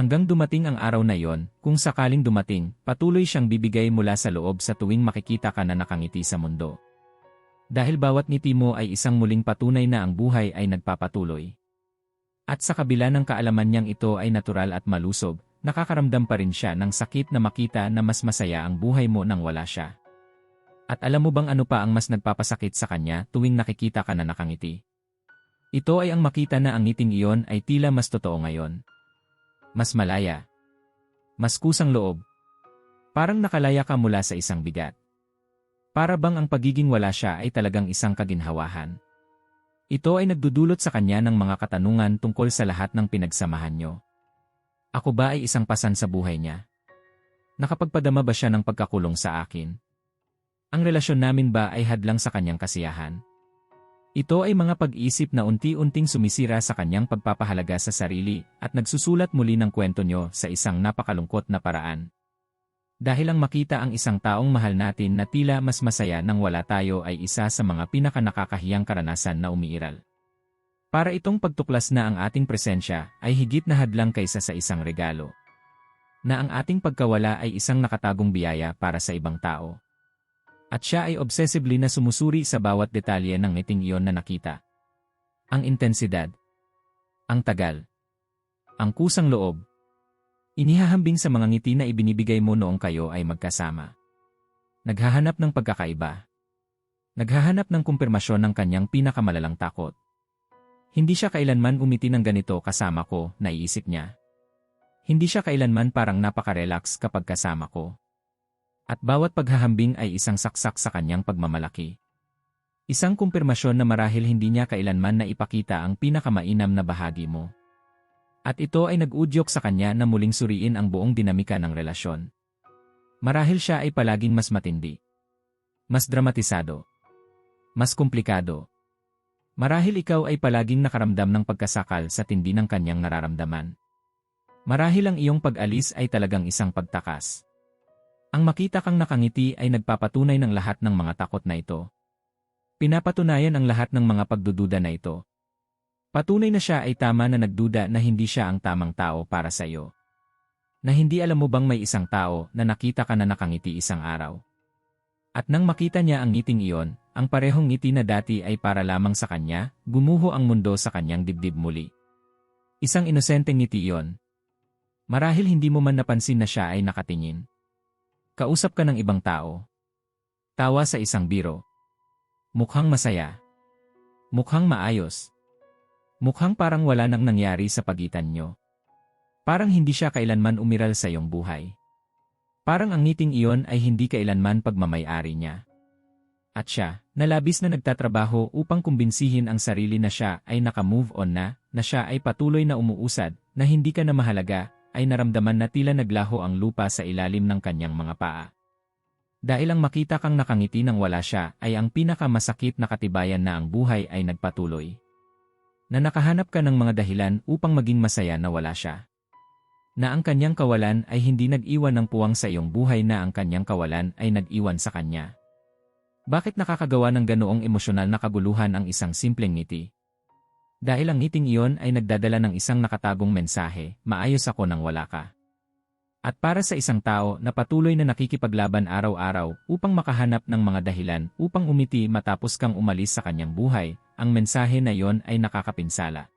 Hanggang dumating ang araw na yon, kung sakaling dumating, patuloy siyang bibigay mula sa loob sa tuwing makikita ka na nakangiti sa mundo. Dahil bawat ngiti mo ay isang muling patunay na ang buhay ay nagpapatuloy. At sa kabila ng kaalaman niyang ito ay natural at malusog, nakakaramdam pa rin siya ng sakit na makita na mas masaya ang buhay mo nang wala siya. At alam mo bang ano pa ang mas nagpapasakit sa kanya tuwing nakikita ka na nakangiti? Ito ay ang makita na ang ngiting iyon ay tila mas totoo ngayon. Mas malaya. Mas kusang loob. Parang nakalaya ka mula sa isang bigat. Para bang ang pagiging wala siya ay talagang isang kaginhawahan. Ito ay nagdudulot sa kanya ng mga katanungan tungkol sa lahat ng pinagsamahan nyo. Ako ba ay isang pasan sa buhay niya? Nakapagpadama ba siya ng pagkakulong sa akin? Ang relasyon namin ba ay hadlang sa kanyang kasiyahan? Ito ay mga pag-isip na unti-unting sumisira sa kanyang pagpapahalaga sa sarili at nagsusulat muli ng kwento nyo sa isang napakalungkot na paraan. Dahil ang makita ang isang taong mahal natin na tila mas masaya nang wala tayo ay isa sa mga pinakanakakahiyang karanasan na umiiral. Para itong pagtuklas na ang ating presensya ay higit na hadlang kaysa sa isang regalo. Na ang ating pagkawala ay isang nakatagong biyaya para sa ibang tao. At siya ay obsessively na sumusuri sa bawat detalye ng ngiting iyon na nakita. Ang intensidad. Ang tagal. Ang kusang loob. Inihahambing sa mga ngiti na ibinibigay mo noong kayo ay magkasama. Naghahanap ng pagkakaiba. Naghahanap ng kumpirmasyon ng kanyang pinakamalalang takot. Hindi siya kailanman umiti ng ganito kasama ko, naiisip niya. Hindi siya kailanman parang napaka-relax kapag kasama ko. At bawat paghahambing ay isang saksak sa kanyang pagmamalaki. Isang kumpirmasyon na marahil hindi niya kailanman na ipakita ang pinakamainam na bahagi mo. At ito ay nag-udyok sa kanya na muling suriin ang buong dinamika ng relasyon. Marahil siya ay palaging mas matindi. Mas dramatisado. Mas komplikado. Marahil ikaw ay palaging nakaramdam ng pagkasakal sa tindi ng kanyang nararamdaman. Marahil ang iyong pag-alis ay talagang isang pagtakas. Ang makita kang nakangiti ay nagpapatunay ng lahat ng mga takot na ito. Pinapatunayan ang lahat ng mga pagdududa na ito. Patunay na siya ay tama na nagduda na hindi siya ang tamang tao para sa iyo. Na hindi alam mo bang may isang tao na nakita ka na nakangiti isang araw. At nang makita niya ang ngiting iyon, ang parehong ngiti na dati ay para lamang sa kanya, gumuho ang mundo sa kanyang dibdib muli. Isang inosenteng ngiti iyon. Marahil hindi mo man napansin na siya ay nakatingin. Kausap ka ng ibang tao. Tawa sa isang biro. Mukhang masaya. Mukhang maayos. Mukhang parang wala nang nangyari sa pagitan nyo. Parang hindi siya kailanman umiral sa iyong buhay. Parang ang ngiting iyon ay hindi kailanman pagmamayari niya. At siya, nalabis na nagtatrabaho upang kumbinsihin ang sarili na siya ay naka-move on na, na siya ay patuloy na umuusad, na hindi ka na mahalaga, ay naramdaman na tila naglaho ang lupa sa ilalim ng kanyang mga paa. Dahil ang makita kang nakangiti nang wala siya ay ang pinakamasakit na katibayan na ang buhay ay nagpatuloy. Na nakahanap ka ng mga dahilan upang maging masaya na wala siya. Na ang kanyang kawalan ay hindi nag-iwan ng puwang sa iyong buhay na ang kanyang kawalan ay nag-iwan sa kanya. Bakit nakakagawa ng ganoong emosyonal na kaguluhan ang isang simpleng ngiti? Dahil ang ngiting iyon ay nagdadala ng isang nakatagong mensahe, maayos ako nang wala ka. At para sa isang tao na patuloy na nakikipaglaban araw-araw upang makahanap ng mga dahilan upang umiti matapos kang umalis sa kanyang buhay, ang mensahe na iyon ay nakakapinsala.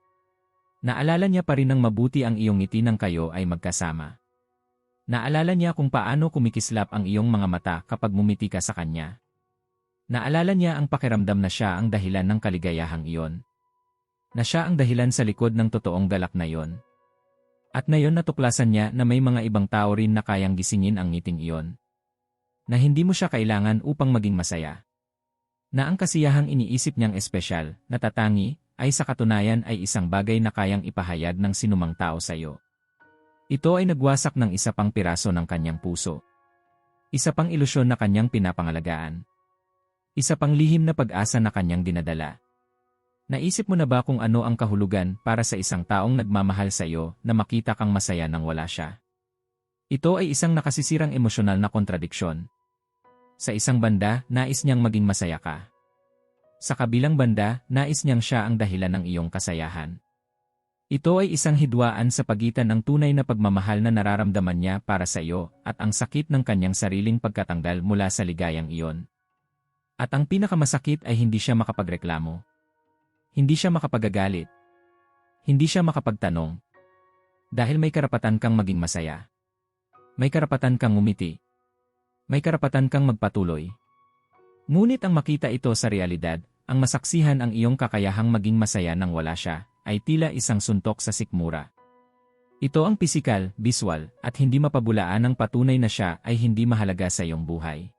Naalala niya pa rin ng mabuti ang iyong ngiti ng kayo ay magkasama. Naalala niya kung paano kumikislap ang iyong mga mata kapag mumiti ka sa kanya. Naalala niya ang pakiramdam na siya ang dahilan ng kaligayahang iyon na siya ang dahilan sa likod ng totoong galak na yon. At ngayon natuklasan niya na may mga ibang tao rin na kayang gisingin ang ngiting iyon. Na hindi mo siya kailangan upang maging masaya. Na ang kasiyahang iniisip niyang espesyal, natatangi, ay sa katunayan ay isang bagay na kayang ipahayag ng sinumang tao sa iyo. Ito ay nagwasak ng isa pang piraso ng kanyang puso. Isa pang ilusyon na kanyang pinapangalagaan. Isa pang lihim na pag-asa na kanyang dinadala. Naisip mo na ba kung ano ang kahulugan para sa isang taong nagmamahal sa iyo na makita kang masaya nang wala siya? Ito ay isang nakasisirang emosyonal na kontradiksyon. Sa isang banda, nais niyang maging masaya ka. Sa kabilang banda, nais niyang siya ang dahilan ng iyong kasayahan. Ito ay isang hidwaan sa pagitan ng tunay na pagmamahal na nararamdaman niya para sa iyo at ang sakit ng kanyang sariling pagkatanggal mula sa ligayang iyon. At ang pinakamasakit ay hindi siya makapagreklamo. Hindi siya makapagagalit. Hindi siya makapagtanong. Dahil may karapatan kang maging masaya. May karapatan kang umiti. May karapatan kang magpatuloy. Ngunit ang makita ito sa realidad, ang masaksihan ang iyong kakayahang maging masaya nang wala siya, ay tila isang suntok sa sikmura. Ito ang pisikal, visual, at hindi mapabulaan ng patunay na siya ay hindi mahalaga sa iyong buhay.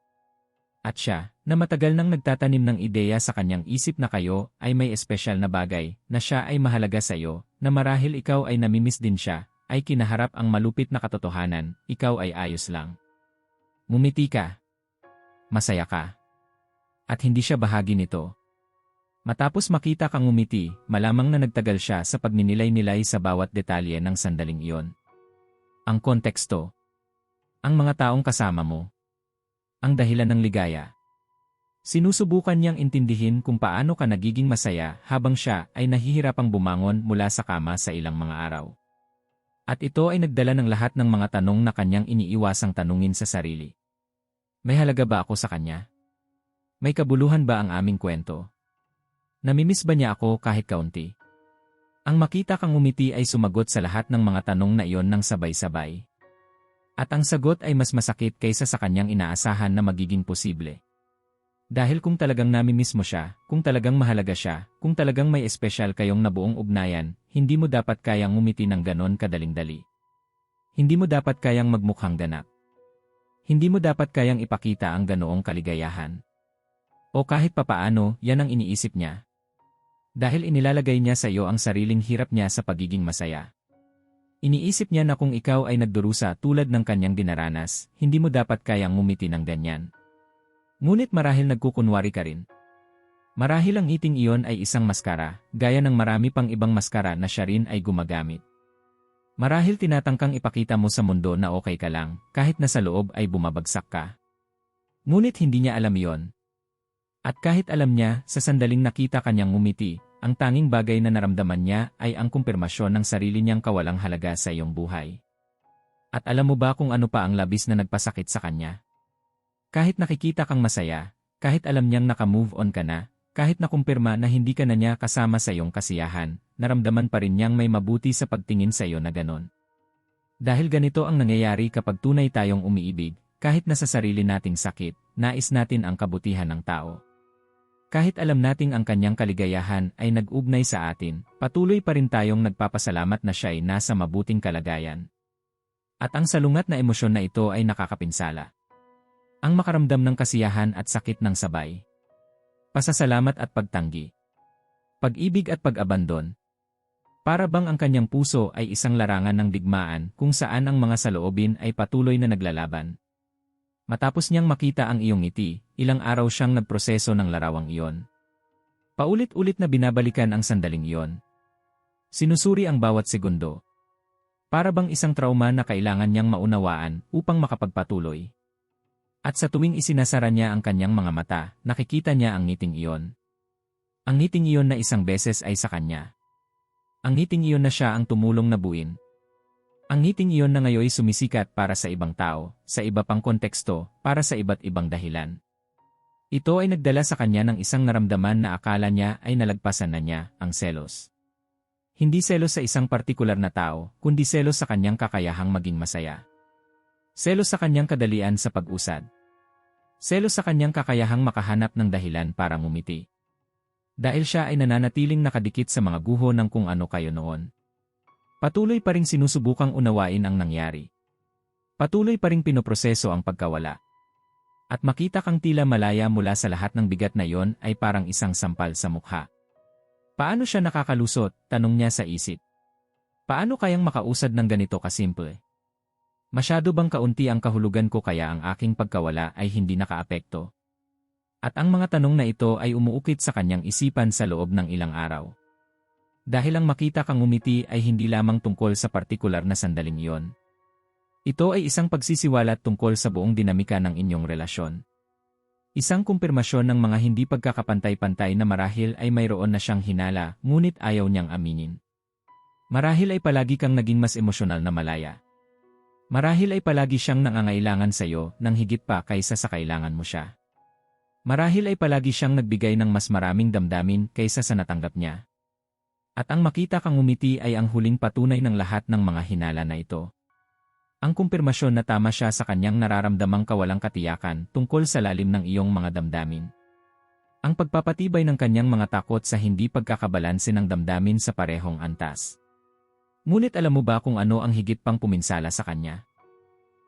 At siya, na matagal nang nagtatanim ng ideya sa kanyang isip na kayo ay may espesyal na bagay, na siya ay mahalaga sa iyo, na marahil ikaw ay namimiss din siya, ay kinaharap ang malupit na katotohanan, ikaw ay ayos lang. Mumiti ka. Masaya ka. At hindi siya bahagi nito, Matapos makita kang umiti, malamang na nagtagal siya sa pagninilay-nilay sa bawat detalye ng sandaling iyon. Ang konteksto. Ang mga taong kasama mo. Ang dahilan ng ligaya. Sinusubukan niyang intindihin kung paano ka nagiging masaya habang siya ay nahihirapang bumangon mula sa kama sa ilang mga araw. At ito ay nagdala ng lahat ng mga tanong na kanyang iniiwasang tanungin sa sarili. May halaga ba ako sa kanya? May kabuluhan ba ang aming kwento? Namimiss ba niya ako kahit kaunti? Ang makita kang umiti ay sumagot sa lahat ng mga tanong na iyon ng sabay-sabay. At ang sagot ay mas masakit kaysa sa kanyang inaasahan na magiging posible. Dahil kung talagang namimiss mo siya, kung talagang mahalaga siya, kung talagang may espesyal kayong nabuong ugnayan, hindi mo dapat kayang umiti ng ganon kadaling-dali. Hindi mo dapat kayang magmukhang ganap. Hindi mo dapat kayang ipakita ang ganoong kaligayahan. O kahit papaano, yan ang iniisip niya, dahil inilalagay niya sa iyo ang sariling hirap niya sa pagiging masaya. Iniisip niya na kung ikaw ay nagdurusa tulad ng kanyang dinaranas, hindi mo dapat kayang ngumiti ng ganyan. Ngunit marahil nagkukunwari ka rin. Marahil ang iting iyon ay isang maskara, gaya ng marami pang ibang maskara na siya rin ay gumagamit. Marahil tinatangkang ipakita mo sa mundo na okay ka lang, kahit na sa loob ay bumabagsak ka. Ngunit hindi niya alam iyon. At kahit alam niya, sa sandaling nakita kanyang ngumiti, ang tanging bagay na naramdaman niya ay ang kumpirmasyon ng sarili niyang kawalang halaga sa iyong buhay. At alam mo ba kung ano pa ang labis na nagpasakit sa kanya? Kahit nakikita kang masaya, kahit alam niyang naka-move on ka na, kahit nakumpirma na hindi ka na niya kasama sa iyong kasiyahan, naramdaman pa rin niyang may mabuti sa pagtingin sa iyo na ganon. Dahil ganito ang nangyayari kapag tunay tayong umiibig, kahit na sa sarili nating sakit, nais natin ang kabutihan ng tao. Kahit alam nating ang kanyang kaligayahan ay nag-ugnay sa atin, patuloy pa rin tayong nagpapasalamat na siya ay nasa mabuting kalagayan. At ang salungat na emosyon na ito ay nakakapinsala. Ang makaramdam ng kasiyahan at sakit ng sabay. Pasasalamat at pagtanggi. Pag-ibig at pag-abandon. Para bang ang kanyang puso ay isang larangan ng digmaan kung saan ang mga saloobin ay patuloy na naglalaban. Matapos niyang makita ang iyong ngiti, ilang araw siyang nagproseso ng larawang iyon. Paulit-ulit na binabalikan ang sandaling iyon. Sinusuri ang bawat segundo. Para bang isang trauma na kailangan niyang maunawaan upang makapagpatuloy. At sa tuwing isinasara niya ang kanyang mga mata, nakikita niya ang ngiting iyon. Ang ngiting iyon na isang beses ay sa kanya. Ang ngiting iyon na siya ang tumulong na buin, ang ngiting iyon na ngayoy sumisikat para sa ibang tao, sa iba pang konteksto, para sa iba't ibang dahilan. Ito ay nagdala sa kanya ng isang naramdaman na akala niya ay nalagpasan na niya, ang selos. Hindi selos sa isang partikular na tao, kundi selos sa kanyang kakayahang maging masaya. Selos sa kanyang kadalian sa pag-usad. Selos sa kanyang kakayahang makahanap ng dahilan para ngumiti. Dahil siya ay nananatiling nakadikit sa mga guho ng kung ano kayo noon. Patuloy pa ring sinusubukang unawain ang nangyari. Patuloy pa ring pinoproseso ang pagkawala. At makita kang tila malaya mula sa lahat ng bigat na yon ay parang isang sampal sa mukha. Paano siya nakakalusot? Tanong niya sa isip. Paano kayang makausad ng ganito kasimple? Masyado bang kaunti ang kahulugan ko kaya ang aking pagkawala ay hindi nakaapekto? At ang mga tanong na ito ay umuukit sa kanyang isipan sa loob ng ilang araw. Dahil ang makita kang umiti ay hindi lamang tungkol sa partikular na sandaling iyon. Ito ay isang pagsisiwalat tungkol sa buong dinamika ng inyong relasyon. Isang kumpirmasyon ng mga hindi pagkakapantay-pantay na marahil ay mayroon na siyang hinala, ngunit ayaw niyang aminin. Marahil ay palagi kang naging mas emosyonal na malaya. Marahil ay palagi siyang nangangailangan sa iyo nang higit pa kaysa sa kailangan mo siya. Marahil ay palagi siyang nagbigay ng mas maraming damdamin kaysa sa natanggap niya. At ang makita kang umiti ay ang huling patunay ng lahat ng mga hinala na ito. Ang kumpirmasyon na tama siya sa kanyang nararamdamang kawalang katiyakan tungkol sa lalim ng iyong mga damdamin. Ang pagpapatibay ng kanyang mga takot sa hindi pagkakabalanse ng damdamin sa parehong antas. Ngunit alam mo ba kung ano ang higit pang puminsala sa kanya?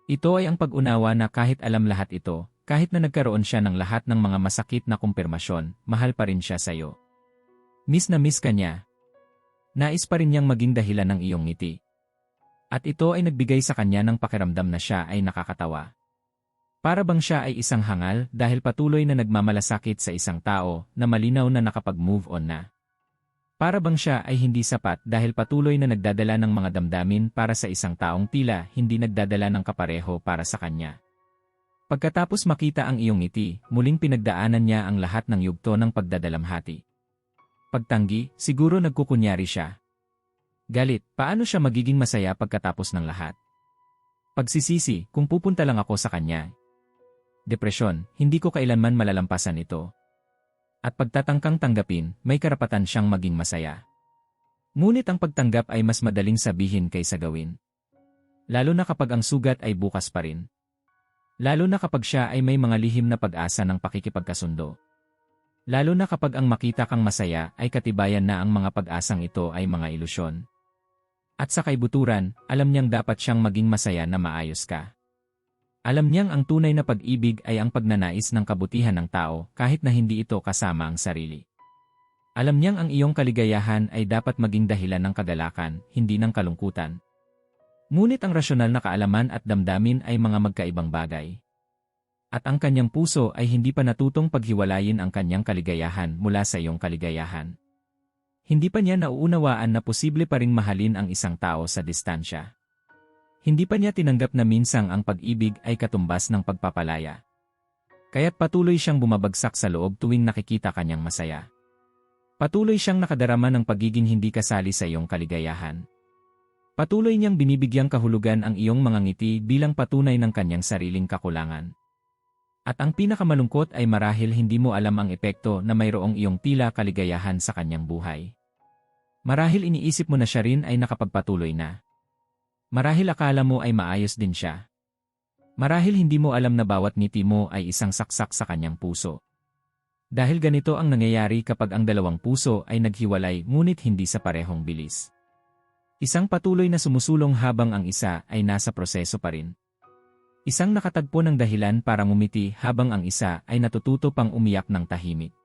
Ito ay ang pag-unawa na kahit alam lahat ito, kahit na nagkaroon siya ng lahat ng mga masakit na kumpirmasyon, mahal pa rin siya sa iyo. Miss na miss ka niya. Nais pa rin niyang maging dahilan ng iyong ngiti. At ito ay nagbigay sa kanya ng pakiramdam na siya ay nakakatawa. Para bang siya ay isang hangal dahil patuloy na nagmamalasakit sa isang tao na malinaw na nakapag-move on na. Para bang siya ay hindi sapat dahil patuloy na nagdadala ng mga damdamin para sa isang taong tila hindi nagdadala ng kapareho para sa kanya. Pagkatapos makita ang iyong ngiti, muling pinagdaanan niya ang lahat ng yugto ng pagdadalamhati. Pagtanggi, siguro nagkukunyari siya. Galit, paano siya magiging masaya pagkatapos ng lahat? Pagsisisi, kung pupunta lang ako sa kanya. Depresyon, hindi ko kailanman malalampasan ito. At pagtatangkang tanggapin, may karapatan siyang maging masaya. Ngunit ang pagtanggap ay mas madaling sabihin kaysa gawin. Lalo na kapag ang sugat ay bukas pa rin. Lalo na kapag siya ay may mga lihim na pag-asa ng pakikipagkasundo. Lalo na kapag ang makita kang masaya ay katibayan na ang mga pag-asang ito ay mga ilusyon. At sa kaibuturan, alam niyang dapat siyang maging masaya na maayos ka. Alam niyang ang tunay na pag-ibig ay ang pagnanais ng kabutihan ng tao kahit na hindi ito kasama ang sarili. Alam niyang ang iyong kaligayahan ay dapat maging dahilan ng kagalakan, hindi ng kalungkutan. Ngunit ang rasyonal na kaalaman at damdamin ay mga magkaibang bagay. At ang kanyang puso ay hindi pa natutong paghiwalayin ang kanyang kaligayahan mula sa iyong kaligayahan. Hindi pa niya nauunawaan na posible pa ring mahalin ang isang tao sa distansya. Hindi pa niya tinanggap na minsang ang pag-ibig ay katumbas ng pagpapalaya. Kaya't patuloy siyang bumabagsak sa loob tuwing nakikita kanyang masaya. Patuloy siyang nakadarama ng pagiging hindi kasali sa iyong kaligayahan. Patuloy niyang binibigyang kahulugan ang iyong mga ngiti bilang patunay ng kanyang sariling kakulangan. At ang pinakamalungkot ay marahil hindi mo alam ang epekto na mayroong iyong tila kaligayahan sa kanyang buhay. Marahil iniisip mo na siya rin ay nakapagpatuloy na. Marahil akala mo ay maayos din siya. Marahil hindi mo alam na bawat ngiti mo ay isang saksak sa kanyang puso. Dahil ganito ang nangyayari kapag ang dalawang puso ay naghiwalay ngunit hindi sa parehong bilis. Isang patuloy na sumusulong habang ang isa ay nasa proseso pa rin. Isang nakatagpo ng dahilan para ngumiti habang ang isa ay natututo pang umiyak ng tahimik.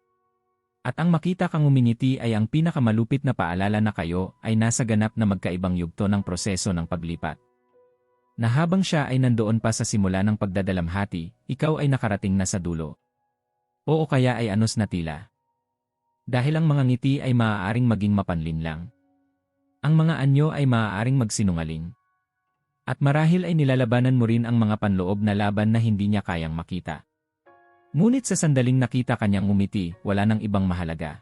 At ang makita kang umingiti ay ang pinakamalupit na paalala na kayo ay nasa ganap na magkaibang yugto ng proseso ng paglipat. Na habang siya ay nandoon pa sa simula ng pagdadalamhati, ikaw ay nakarating na sa dulo. Oo kaya ay anos na tila. Dahil ang mga ngiti ay maaaring maging mapanlin lang. Ang mga anyo ay maaaring magsinungaling. At marahil ay nilalabanan mo rin ang mga panloob na laban na hindi niya kayang makita. Ngunit sa sandaling nakita kanyang umiti, wala nang ibang mahalaga.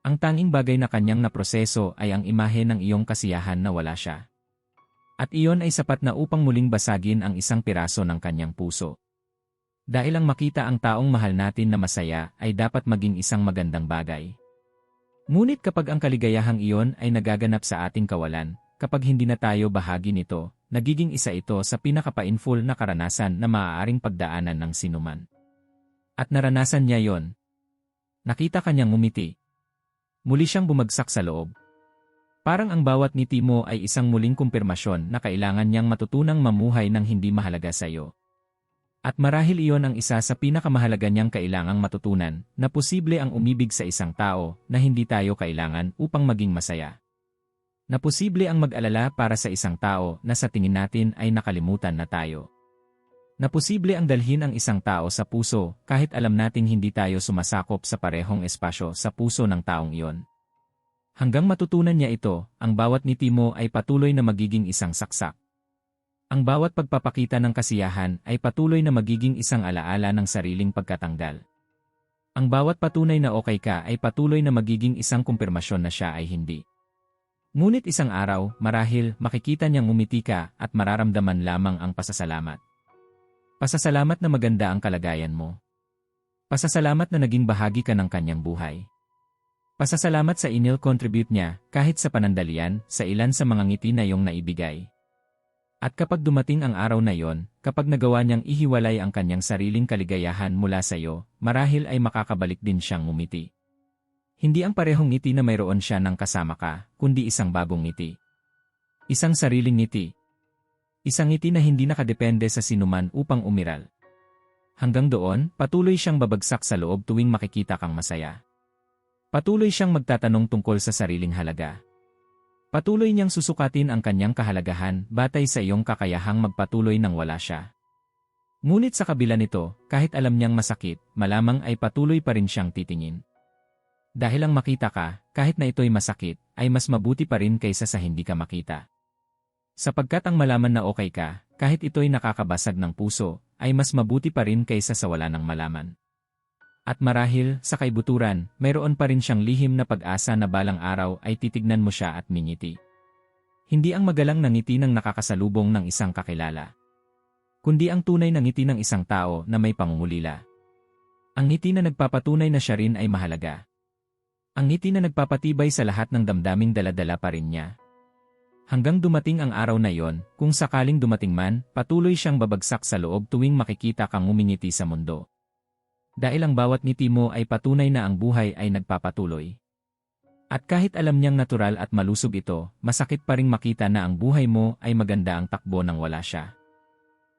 Ang tanging bagay na kanyang naproseso ay ang imahe ng iyong kasiyahan na wala siya. At iyon ay sapat na upang muling basagin ang isang piraso ng kanyang puso. Dahil ang makita ang taong mahal natin na masaya ay dapat maging isang magandang bagay. Ngunit kapag ang kaligayahang iyon ay nagaganap sa ating kawalan, kapag hindi na tayo bahagi nito, nagiging isa ito sa pinaka-painful na karanasan na maaaring pagdaanan ng sinuman. At naranasan niya yon. Nakita kanyang umiti. Muli siyang bumagsak sa loob. Parang ang bawat ngiti mo ay isang muling kumpirmasyon na kailangan niyang matutunang mamuhay ng hindi mahalaga sa iyo. At marahil iyon ang isa sa pinakamahalaga niyang kailangang matutunan, na posible ang umibig sa isang tao na hindi tayo kailangan upang maging masaya. Na posible ang mag-alala para sa isang tao na sa tingin natin ay nakalimutan na tayo na posible ang dalhin ang isang tao sa puso kahit alam nating hindi tayo sumasakop sa parehong espasyo sa puso ng taong iyon. Hanggang matutunan niya ito, ang bawat ngiti mo ay patuloy na magiging isang saksak. Ang bawat pagpapakita ng kasiyahan ay patuloy na magiging isang alaala ng sariling pagkatanggal. Ang bawat patunay na okay ka ay patuloy na magiging isang kumpirmasyon na siya ay hindi. Ngunit isang araw, marahil, makikita niyang umiti ka at mararamdaman lamang ang pasasalamat. Pasasalamat na maganda ang kalagayan mo. Pasasalamat na naging bahagi ka ng kanyang buhay. Pasasalamat sa inil contribute niya, kahit sa panandalian, sa ilan sa mga ngiti na iyong naibigay. At kapag dumating ang araw na yon, kapag nagawa niyang ihiwalay ang kanyang sariling kaligayahan mula sa iyo, marahil ay makakabalik din siyang umiti. Hindi ang parehong ngiti na mayroon siya ng kasama ka, kundi isang bagong ngiti. Isang sariling ngiti. Isang ngiti na hindi nakadepende sa sinuman upang umiral. Hanggang doon, patuloy siyang babagsak sa loob tuwing makikita kang masaya. Patuloy siyang magtatanong tungkol sa sariling halaga. Patuloy niyang susukatin ang kanyang kahalagahan batay sa iyong kakayahang magpatuloy nang wala siya. Ngunit sa kabila nito, kahit alam niyang masakit, malamang ay patuloy pa rin siyang titingin. Dahil ang makita ka, kahit na ito'y masakit, ay mas mabuti pa rin kaysa sa hindi ka makita. Sapagkat ang malaman na okay ka, kahit ito'y nakakabasag ng puso, ay mas mabuti pa rin kaysa sa wala ng malaman. At marahil, sa kaibuturan, mayroon pa rin siyang lihim na pag-asa na balang araw ay titignan mo siya at mingiti. Hindi ang magalang na ngiti ng nakakasalubong ng isang kakilala. Kundi ang tunay na ngiti ng isang tao na may pangungulila. Ang ngiti na nagpapatunay na siya rin ay mahalaga. Ang ngiti na nagpapatibay sa lahat ng damdaming daladala pa rin niya. Hanggang dumating ang araw na yon, kung sakaling dumating man, patuloy siyang babagsak sa loob tuwing makikita kang umingiti sa mundo. Dahil ang bawat ngiti mo ay patunay na ang buhay ay nagpapatuloy. At kahit alam niyang natural at malusog ito, masakit pa ring makita na ang buhay mo ay maganda ang takbo nang wala siya.